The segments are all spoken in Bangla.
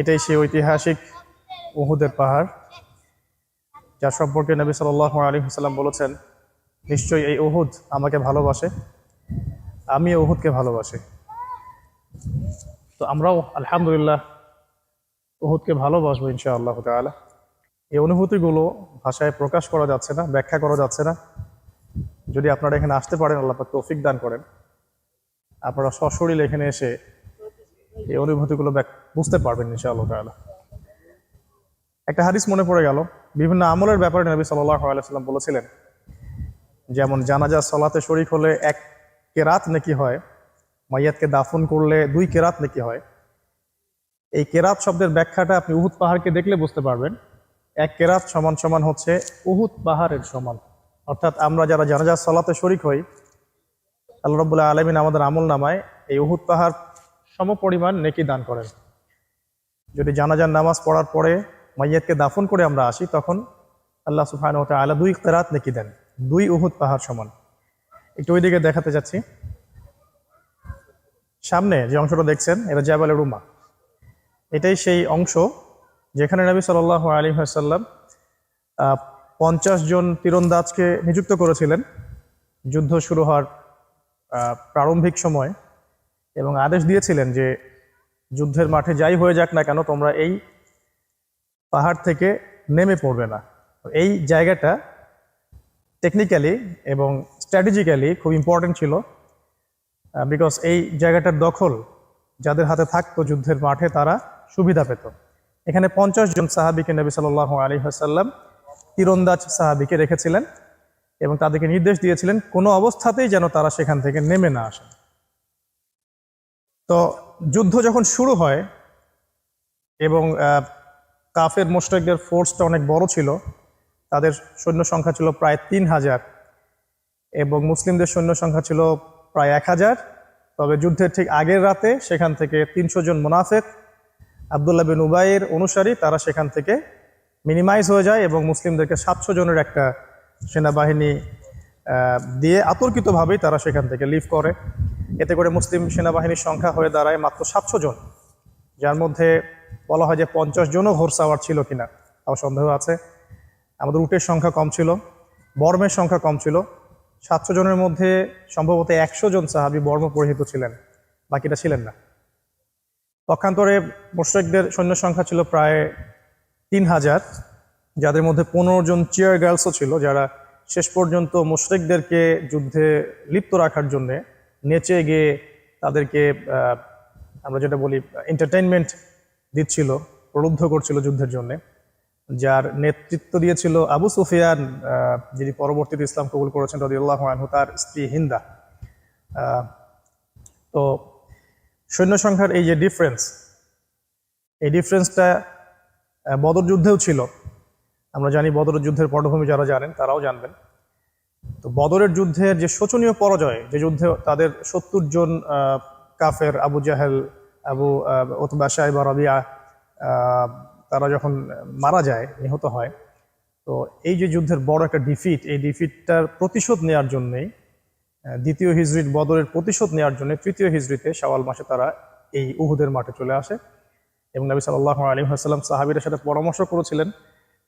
এটাই সেই ঐতিহাসিক উহুদের পাহাড় যার সম্পর্কে নবী সাল্লাহ আলী হাসাল্লাম বলেছেন, নিশ্চয়ই এই উহুদ আমাকে ভালোবাসে আমি উহুদকে ভালোবাসি। তো আমরাও আলহামদুলিল্লাহ উহুদকে ভালোবাসবো ইনশা আল্লাহ তালা এই অনুভূতিগুলো ভাষায় প্রকাশ করা যাচ্ছে না, ব্যাখ্যা করা যাচ্ছে না। যদি আপনারা এখানে আসতে পারেন, আল্লাহ তৌফিক দান করেন। আপনারা সশরীর এখানে এসে এই অনুভূতিগুলো বুঝতে পারবেন ইনশাআল্লাহ তাআলা। একটা হাদিস মনে পড়ে গেল, বিভিন্ন আমলের ব্যাপারে নবী সাল্লাল্লাহু আলাইহি সাল্লাম বলেছিলেন, যেমন জানাজা সলাতে শরিক হলে এক কেরাত নাকি হয়, মাইয়াতকে দাফন করলে দুই কেরাত নাকি হয়। এই কেরাত শব্দের ব্যাখ্যাটা আপনি উহুদ পাহাড়কে দেখলে বুঝতে পারবেন, এক কেরাত সমান সমান হচ্ছে উহুদ পাহাড়ের সমান। অর্থাৎ আমরা যারা জানাজা সলাতে শরিক হই, আল্লাহ রব্বুল্লাহ আলমিন আমাদের আমল নামায় এই উহুদ পাহাড় সমপরিমাণ নেকি দান করেন। যদি জানাজার নামাজ পড়ার পরে মাইয়াতকে দাফন করে আমরা আসি, তখন আল্লাহ সুফান ও আলা দুই কেরাত নেকি দেন। দুই উহুদ পাহাড় সমান। একটু ওইদিকে দেখাতে যাচ্ছি। সামনে যে অংশটা দেখছেন, এটা জাবালের রুমা এটাই সেই অংশ যেখানে নবী সাল আলী সাল্লাম পঞ্চাশ জন তীরন্দাজকে নিযুক্ত করেছিলেন। যুদ্ধ শুরু হওয়ার প্রারম্ভিক সময়। এবং আদেশ দিয়েছিলেন যে যুদ্ধের মাঠে যাই হয়ে যাক না কেন, তোমরা এই পাহাড় থেকে নেমে পড়বে না। এই জায়গাটা টেকনিক্যালি এবং স্ট্র্যাটেজিক্যালি খুব ইম্পর্টেন্ট ছিল বিকজ এই জায়গাটার দখল, যাদের হাতে থাকতো যুদ্ধের মাঠে তারা সুবিধা পেত। এখানে পঞ্চাশ জন সাহাবিকে নবী সাল আলী হাসাল্লাম তীরন্দাজ সাহাবিকে রেখেছিলেন এবং তাদেরকে নির্দেশ দিয়েছিলেন, কোনো অবস্থাতেই যেন তারা সেখান থেকে নেমে না আসে। তো যুদ্ধ যখন শুরু হয়, এবং কাফের মোস্টেকদের ফোর্সটা অনেক বড় ছিল, তাদের সৈন্য সংখ্যা ছিল প্রায় তিন হাজার, এবং মুসলিমদের সৈন্য সংখ্যা ছিল প্রায় এক হাজার। তবে যুদ্ধের ঠিক আগের রাতে সেখান থেকে তিনশো জন মুনাফেক, আবদুল্লাহ বিন উবাইয়ের অনুসারী, তারা সেখান থেকে মিনিমাইজ হয়ে যায় এবং মুসলিমদেরকে সাতশো জনের একটা সেনাবাহিনী দিয়ে আতর্কিতভাবেই তারা সেখান থেকে লিভ করে। এতে করে মুসলিম সেনাবাহিনীর সংখ্যা হয়ে দাঁড়ায় মাত্র সাতশো জন, যার মধ্যে বলা হয় যে পঞ্চাশ জনও ঘোরসাওয়ার ছিল কিনা, তাও সন্দেহ আছে। আমাদের উটের সংখ্যা কম ছিল, বর্মের সংখ্যা কম ছিল। সাতশো জনের মধ্যে সম্ভবত একশো জন সাহাবি বর্ম পরিহিত ছিলেন, বাকিটা ছিলেন না। পক্ষান্তরে মোশেকদের সৈন্য সংখ্যা ছিল প্রায় তিন হাজার, যাদের মধ্যে পনেরো জন চেয়ার গার্লসও ছিল, যারা শেষ পর্যন্ত মোশরেকদেরকে যুদ্ধে লিপ্ত রাখার জন্য নেচে গিয়ে তাদেরকে আমরা যেটা বলি এন্টারটেনমেন্ট দিচ্ছিল, প্রলুব্ধ করছিল যুদ্ধের জন্য। যার নেতৃত্ব দিয়েছিল আবু সুফিয়ান যিনি পরবর্তীতে ইসলাম কবুল করেছেন রদিউল্লাহ আনহু, তার স্ত্রী হিন্দা। তো সৈন্য সংখ্যার এই যে ডিফারেন্স এই ডিফারেন্সটা বদর যুদ্ধেও ছিল। আমরা জানি বদর যুদ্ধের পটভূমি যারা জানেন, তারাও জানবেন। তো বদরের যুদ্ধের যে শোচনীয় পরাজয়, যে যুদ্ধে তাদের সত্তর জন কাফের, আবু জাহেল, আবু ওতবা সাহেব রবিয়া তারা যখন মারা যায়, নিহত হয়, তো এই যে যুদ্ধের বড় একটা ডিফিট এই ডিফিটটার প্রতিশোধ নেওয়ার জন্যেই দ্বিতীয় হিজরির, বদরের প্রতিশোধ নেওয়ার জন্য তৃতীয় হিজরিতে শাওয়াল মাসে তারা এই উহুদের মাঠে চলে আসে। এবং নবী সাল্লাহ আলী হাসাল্লাম সাহাবিরের সাথে পরামর্শ করেছিলেন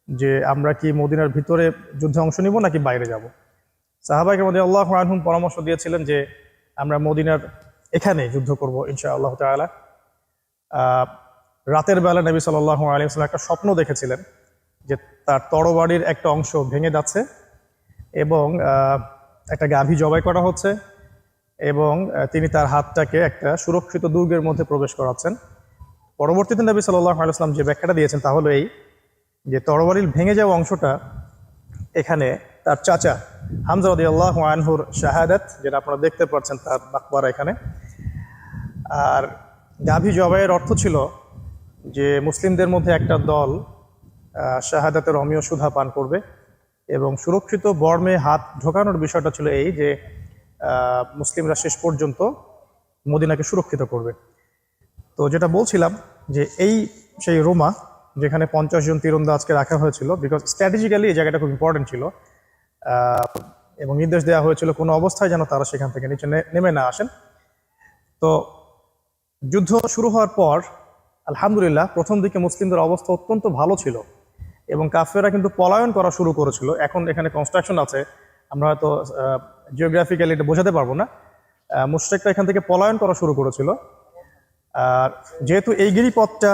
যে, আমরা কি মদিনার ভিতরে যুদ্ধে অংশ নিব নাকি বাইরে যাব? সাহাবাইকে মধ্যে আল্লাহ আনহুম পরামর্শ দিয়েছিলেন যে আমরা মদিনার এখানে যুদ্ধ করব ইনশা আল্লাহ তালা রাতের বেলা নবী সাল্লাহ আলী সাল্লাম একটা স্বপ্ন দেখেছিলেন যে তার তরবাড়ির একটা অংশ ভেঙে যাচ্ছে এবং একটা গাভী জবাই করা হচ্ছে এবং তিনি তার হাতটাকে একটা সুরক্ষিত দুর্গের মধ্যে প্রবেশ করাচ্ছেন। পরবর্তীতে নবী সাল্লাহ আলাইসলাম যে ব্যাখ্যাটা দিয়েছেন তা হলো এই যে তরবারির ভেঙে যাওয়া অংশটা এখানে তার চাচা হামজা আল্লাহ আনহুর শাহাদাত, যেটা আপনারা দেখতে পাচ্ছেন তার বাকবারা এখানে। আর গাভী জবাইয়ের অর্থ ছিল যে মুসলিমদের মধ্যে একটা দল শাহাদাতের অমীয় সুধা পান করবে এবং সুরক্ষিত বর্মে হাত ঢোকানোর বিষয়টা ছিল এই যে মুসলিমরা শেষ পর্যন্ত মদিনাকে সুরক্ষিত করবে। তো যেটা বলছিলাম যে এই সেই রোমা, যেখানে পঞ্চাশ জন তীরন্দাজকে রাখা হয়েছিল বিকজ স্ট্র্যাটেজিক্যালি এই জায়গাটা খুব ইম্পর্টেন্ট ছিল এবং নির্দেশ দেওয়া হয়েছিল কোনো অবস্থায় যেন তারা সেখান থেকে নিচে নেমে না আসেন। তো যুদ্ধ শুরু হওয়ার পর, আলহামদুলিল্লাহ, প্রথম দিকে মুসলিমদের অবস্থা অত্যন্ত ভালো ছিল এবং কাফেরা কিন্তু পলায়ন করা শুরু করেছিল। এখন এখানে কনস্ট্রাকশন আছে। আমরা হয়তো জিওগ্রাফিক্যালি এটা বোঝাতে পারব না। মুশ্রেকরা এখান থেকে পলায়ন করা শুরু করেছিল। আর যেহেতু এই গিরিপথটা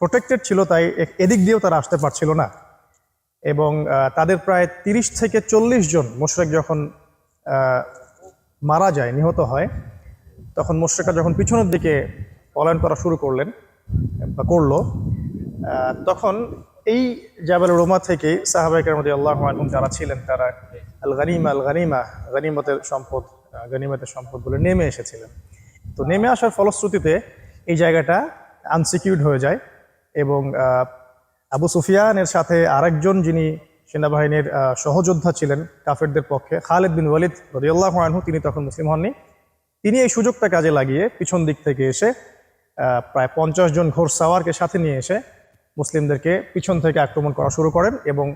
প্রোটেক্টেড ছিল, তাই এদিক দিয়েও তারা আসতে পারছিল না। এবং তাদের প্রায় তিরিশ থেকে চল্লিশ জন মোশরেক যখন মারা যায়, নিহত হয়, তখন মুশরেকরা যখন পিছনের দিকে পলায়ন করা শুরু করলেন, বা করল তখন এই জাবাল রোমা থেকে সাহাবাইকার মধ্যে আল্লাহ আনহুম যারা ছিলেন, তারা আল গানিমা আল গানিমা গানিমতের সম্পদ গানিমতের সম্পদ বলে নেমে এসেছিলেন। তো নেমে আসার ফলশ্রুতিতে এই জায়গাটা আনসিকিউর্ড হয়ে যায় এবং আবু সুফিয়ানের সাথে আরেকজন যিনি সেনাবাহিনীর সহযোদ্ধা ছিলেন কাফেরদের পক্ষে, খালেদ বিন ওয়ালিদ রদিয়াল্লাহ আনহু, তিনি তখন মুসলিম হননি। তিনি এই সুযোগটা কাজে লাগিয়ে পিছন দিক থেকে এসে প্রায় পঞ্চাশ জন ঘোর সাওয়ারকে সাথে নিয়ে এসে মুসলিমদেরকে পিছন থেকে আক্রমণ করা শুরু করেন এবং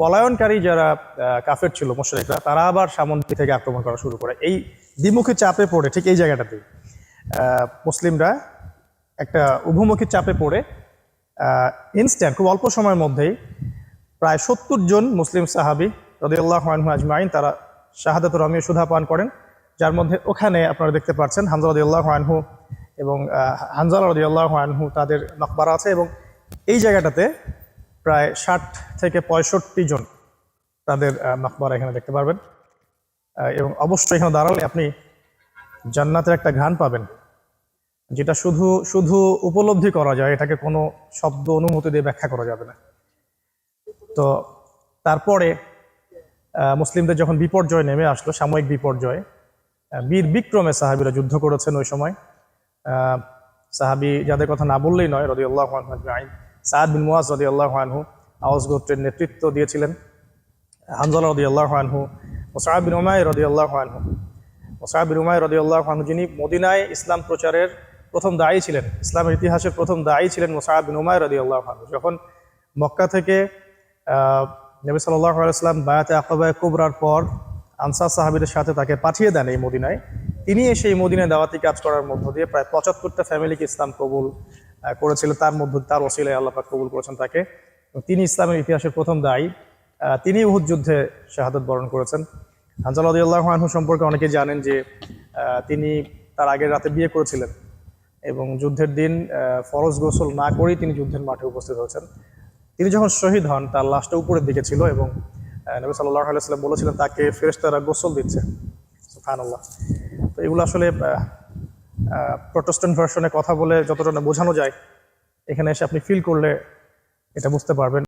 পলায়নকারী যারা কাফের ছিল, মোশরেকরা, তারা আবার সামন থেকে আক্রমণ করা শুরু করে। এই দ্বিমুখী চাপে পড়ে, ঠিক এই জায়গাটাতেই মুসলিমরা একটা উভমুখী চাপে পড়ে ইনস্ট্যান্ট খুব অল্প সময়ের মধ্যেই প্রায় সত্তর জন মুসলিম সাহাবি রদিয়াল্লাহ আনহু আজমাইন, তারা শাহাদাত রমিও সুধা পান করেন। যার মধ্যে ওখানে আপনারা দেখতে পাচ্ছেন হামজা রদিয়াল্লাহ আনহু এবং হানজালা রদিয়াল্লাহ আনহু তাদের মকবারা আছে এবং এই জায়গাটাতে প্রায় ষাট থেকে পঁয়ষট্টি জন তাদের মকবারা এখানে দেখতে পারবেন। এবং অবশ্যই এখানে দাঁড়ালে আপনি জান্নাতের একটা ঘ্রাণ পাবেন। যেটা শুধু শুধু উপলব্ধি করা যায়, এটাকে কোনো শব্দ অনুমতি দিয়ে ব্যাখ্যা করা যাবে না। তো তারপরে মুসলিমদের যখন বিপর্যয় নেমে আসলো, সাময়িক বিপর্যয় বীর বিক্রমে সাহাবিরা যুদ্ধ করেছেন ওই সময়। সাহাবি যাদের কথা না বললেই নয় রদি আল্লাহ আইন সাদ বিন মুয়াজ রদি আল্লাহ আনহু আওয়াজ গোত্রের নেতৃত্ব দিয়েছিলেন। হানজালা রদি আল্লাহ আনহু ওসাহাব বিন উমায় রদি আল্লাহ আনহু ওসাহাব বিন উমায় রদি আল্লাহ আনহু যিনি মদিনায় ইসলাম প্রচারের প্রথম দায়ী ছিলেন, ইসলামের ইতিহাসের প্রথম দায়ী ছিলেন মোসাহাব বিন উমায় রদি আল্লাহ যখন মক্কা থেকে নবী আলাইসলাম বায়াতে আকাবায় কুবরার পর আনসার সাহাবিদের সাথে তাকে পাঠিয়ে দেন এই মদিনায়। তিনি এসে এই মদিনায় দাওয়াতি কাজ করার মধ্য দিয়ে প্রায় পঁচাত্তরটা ফ্যামিলিকে ইসলাম কবুল করেছিল। তার মধ্যে তার ওসিলায় আল্লাপাক কবুল করেছেন তাকে। তিনি ইসলামের ইতিহাসের প্রথম দায়ী। তিনি উহুদ যুদ্ধে শাহাদত বরণ করেছেন। হানজাল আল্লাহ আনহু সম্পর্কে অনেকে জানেন যে তিনি তার আগের রাতে বিয়ে করেছিলেন। এবং যুদ্ধের দিন ফরজ গোসল না করেই তিনি যুদ্ধের মাঠে উপস্থিত হয়েছেন। তিনি যখন শহীদ হন, তার লাশটা উপরের দিকে ছিল এবং নবী সাল্লাহ আলাইসাল্লাম বলেছিলেন, তাকে ফেরেস্তারা গোসল দিচ্ছে। সুফানুল্লাহ তো এগুলো আসলে প্রোটেস্ট্যান্ট ভার্সনে কথা বলে যতটা বোঝানো যায়, এখানে এসে আপনি ফিল করলে এটা বুঝতে পারবেন।